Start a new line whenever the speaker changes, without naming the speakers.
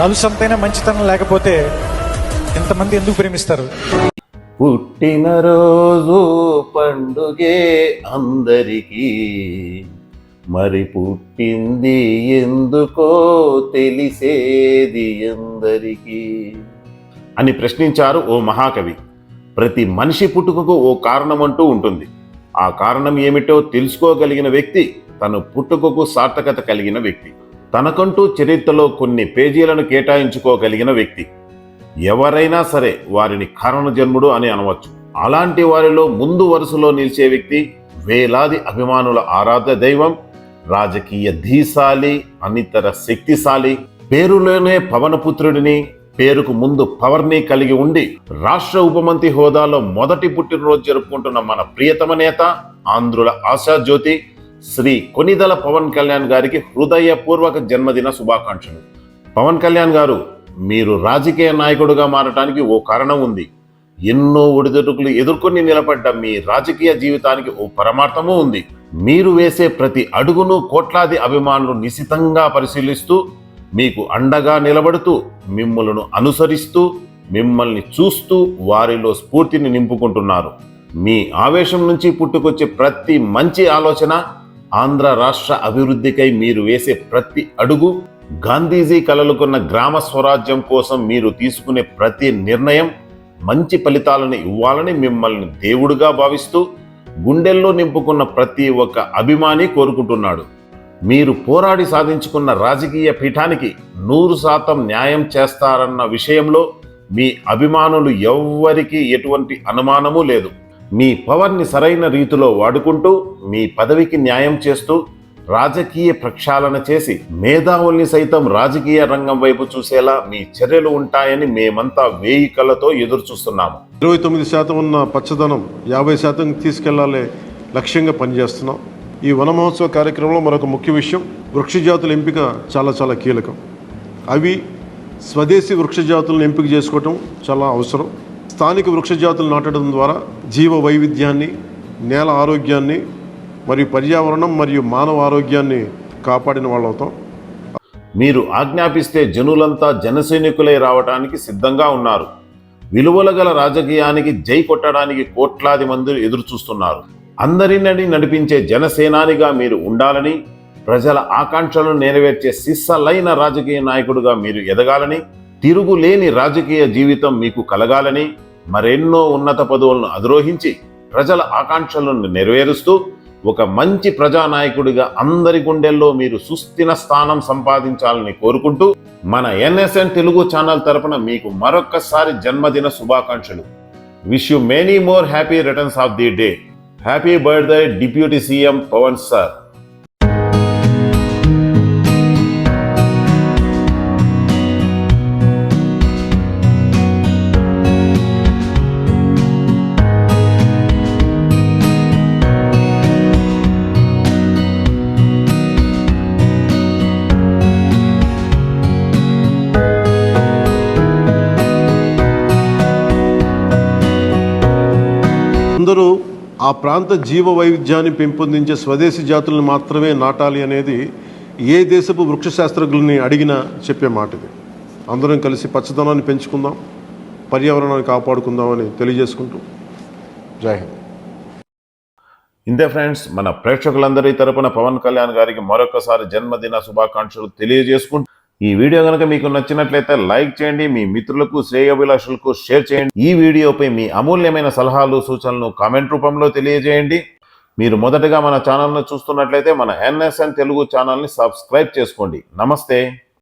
అలుసంతైన మంచితనం లేకపోతే ఎంతమంది ఎందుకు ప్రేమిస్తారు?
పుట్టినరోజు పండుగే అందరికీ. మరి పుట్టింది ఎందుకో తెలిసేది అందరికీ. అని ప్రశ్నించారు ఓ మహాకవి. ప్రతి మనిషి పుట్టుకకు ఓ కారణం అంటూ ఉంటుంది. ఆ కారణం ఏమిటో తెలుసుకోగలిగిన వ్యక్తి తన పుట్టుకకు సార్థకత కలిగిన వ్యక్తి. తనకంటూ చరిత్రలో కొన్ని పేజీలను కేటాయించుకోగలిగిన వ్యక్తి. ఎవరైనా సరే వారిని కారణ జన్ముడు అని అనవచ్చు. అలాంటి వారిలో ముందు వరుసలో నిలిచే వ్యక్తి వేలాది అభిమానుల ఆరాధ దైవం రాజకీయ ధీశాలి అనితర శక్తిశాలి పేరులోనే పవనపుత్రుడిని పేరుకు ముందు పవర్ని కలిగి ఉండి రాష్ట్ర ఉపమంత్రి హోదాలో మొదటి పుట్టినరోజు జరుపుకుంటున్న మన ప్రియతమ నేత ఆంధ్రుల ఆశాజ్యోతి శ్రీ కొనిదల పవన్ కళ్యాణ్ గారికి హృదయపూర్వక జన్మదిన శుభాకాంక్షలు. పవన్ కళ్యాణ్ గారు మీరు రాజకీయ నాయకుడుగా మారటానికి ఓ కారణం ఉంది. ఎన్నో ఒడిదుడుకులు ఎదుర్కొని నిలబడ్డ మీ రాజకీయ జీవితానికి ఓ పరమార్థము ఉంది. మీరు వేసే ప్రతి అడుగును కోట్లాది అభిమానులు నిశితంగా పరిశీలిస్తూ మీకు అండగా నిలబడుతూ మిమ్మలను అనుసరిస్తూ మిమ్మల్ని చూస్తూ వారిలో స్ఫూర్తిని నింపుకుంటున్నారు. మీ ఆవేశం నుంచి పుట్టుకొచ్చే ప్రతి మంచి ఆలోచన ఆంధ్ర రాష్ట్ర అభివృద్ధికై మీరు వేసే ప్రతి అడుగు గాంధీజీ కలలుకున్న గ్రామ స్వరాజ్యం కోసం మీరు తీసుకునే ప్రతి నిర్ణయం మంచి ఫలితాలను ఇవ్వాలని మిమ్మల్ని దేవుడుగా భావిస్తూ గుండెల్లో నింపుకున్న ప్రతి ఒక్క అభిమాని కోరుకుంటున్నాడు. మీరు పోరాడి సాధించుకున్న రాజకీయ పీఠానికి నూరు శాతం న్యాయం చేస్తారన్న విషయంలో మీ అభిమానులు ఎవ్వరికీ ఎటువంటి అనుమానము లేదు. మీ పవర్ని సరైన రీతిలో వాడుకుంటూ మీ పదవికి న్యాయం చేస్తూ రాజకీయ ప్రక్షాళన చేసి మేధావుల్ని సైతం రాజకీయ రంగం వైపు చూసేలా మీ చర్యలు ఉంటాయని మేమంతా వేయి కళ్ళతో ఎదురు చూస్తున్నాము
ఇరవై తొమ్మిది శాతం ఉన్న పచ్చదనం యాభై శాతం తీసుకెళ్ళాలే లక్ష్యంగా పనిచేస్తున్నాం. ఈ వన మహోత్సవ కార్యక్రమంలో మరొక ముఖ్య విషయం వృక్షజాతుల ఎంపిక చాలా చాలా కీలకం. అవి స్వదేశీ వృక్షజాతులను ఎంపిక చేసుకోవటం చాలా అవసరం. స్థానిక వృక్షజాతులు నాటడం ద్వారా జీవ వైవిధ్యాన్ని నేల ఆరోగ్యాన్ని మరియు పర్యావరణం మరియు మానవ ఆరోగ్యాన్ని కాపాడిన వాళ్ళు అవుతాం
మీరు ఆజ్ఞాపిస్తే జనులంతా జనసైనికులై రావటానికి సిద్ధంగా ఉన్నారు. విలువల గల రాజకీయానికి జై కొట్టడానికి కోట్లాది మంది ఎదురు చూస్తున్నారు అందరినని నడిపించే జనసేనానిగా మీరు ఉండాలని ప్రజల ఆకాంక్షలను నెరవేర్చే సిస్సలైన రాజకీయ నాయకుడిగా మీరు ఎదగాలని తిరుగులేని రాజకీయ జీవితం మీకు కలగాలని మరెన్నో ఉన్నత పదవులను అధిరోహించి ప్రజల ఆకాంక్షలను నెరవేరుస్తూ ఒక మంచి ప్రజానాయకుడిగా అందరి గుండెల్లో మీరు సుస్థిన స్థానం సంపాదించాలని కోరుకుంటూ మన ఎన్ఎస్ఎన్ తెలుగు ఛానల్ తరపున మీకు మరొక్కసారి జన్మదిన శుభాకాంక్షలు. Wish you many more happy returns of the day happy birthday deputy CM Pawan sir
అందరూ ఆ ప్రాంత జీవ వైవిధ్యాన్ని పెంపొందించే స్వదేశీ జాతులను మాత్రమే నాటాలి అనేది ఏ దేశపు వృక్ష శాస్త్రజ్ఞుల్ని అడిగినా చెప్పే మాట ఇది అందరం కలిసి పచ్చదనాన్ని పెంచుకుందాం పర్యావరణాన్ని కాపాడుకుందామని తెలియజేసుకుంటూ. జై హింద్.
ఇంతే ఫ్రెండ్స్ మన ప్రేక్షకులందరి తరపున పవన్ కళ్యాణ్ గారికి మరొకసారి జన్మదిన శుభాకాంక్షలు తెలియజేసుకుంటూ ఈ వీడియో కనుక మీకు నచ్చినట్లయితే లైక్ చేయండి మీ మిత్రులకు శ్రేయోభిలాషులకు షేర్ చేయండి. ఈ వీడియోపై మీ అమూల్యమైన సలహాలు సూచనలు కామెంట్ రూపంలో తెలియజేయండి. మీరు మొదటగా మన ఛానల్ను చూస్తున్నట్లయితే మన ఎన్ఎస్ఎన్ తెలుగు ఛానల్ని సబ్స్క్రైబ్ చేసుకోండి. నమస్తే.